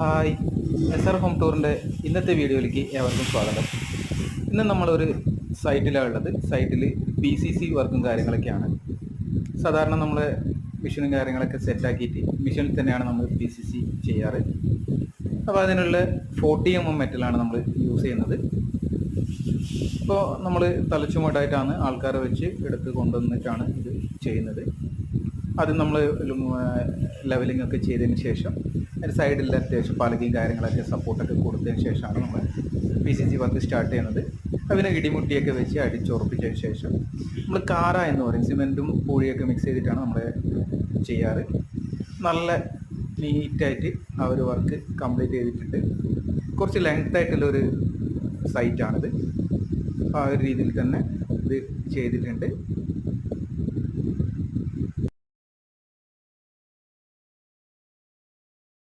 Hi S R home ടൂറിന്റെ ഇന്നത്തെ വീഡിയോയിലേക്ക് ഏവർക്കും സ്വാഗതം. ഇന്ന് നമ്മളൊരു സൈറ്റിലാണ് ഉള്ളത്. സൈറ്റിൽ പി സി സി വർക്കും കാര്യങ്ങളൊക്കെയാണ്. സാധാരണ നമ്മൾ മിഷനും കാര്യങ്ങളൊക്കെ സെറ്റാക്കിയിട്ട് മിഷനിൽ തന്നെയാണ് നമ്മൾ പി സി സി ചെയ്യാറ്. അപ്പോൾ അതിനുള്ള ഫോർട്ടി എം എം മെറ്റലാണ് നമ്മൾ യൂസ് ചെയ്യുന്നത്. ഇപ്പോൾ നമ്മൾ തലച്ചുമട്ടായിട്ടാണ് ആൾക്കാരെ വെച്ച് എടുത്ത് കൊണ്ടുവന്നിട്ടാണ് ഇത് ചെയ്യുന്നത്. അത് നമ്മൾ ലെവലിംഗ് ഒക്കെ ചെയ്തതിന് ശേഷം അതിന്റെ സൈഡിൽ അത്യാവശ്യം പലകയും കാര്യങ്ങളൊക്കെ സപ്പോർട്ടൊക്കെ കൊടുത്തതിന് ശേഷമാണ് നമ്മൾ P C C work start ചെയ്യുന്നത്. അതിനെ ഇടിമുട്ടിയൊക്കെ വെച്ച് അടിച്ചുറപ്പിച്ചതിന് ശേഷം നമ്മൾ കാറ എന്ന് പറയും. സിമെന്റും പൂഴിയൊക്കെ മിക്സ് ചെയ്തിട്ടാണ് നമ്മൾ ചെയ്യാറ്. നല്ല നീറ്റായിട്ട് ആ ഒരു വർക്ക് കംപ്ലീറ്റ് ചെയ്തിട്ടുണ്ട്. കുറച്ച് ലെങ്ത് ആയിട്ടുള്ളൊരു സൈറ്റാണിത് ആ ഒരു രീതിയിൽ തന്നെ ഇത് ചെയ്തിട്ടുണ്ട്.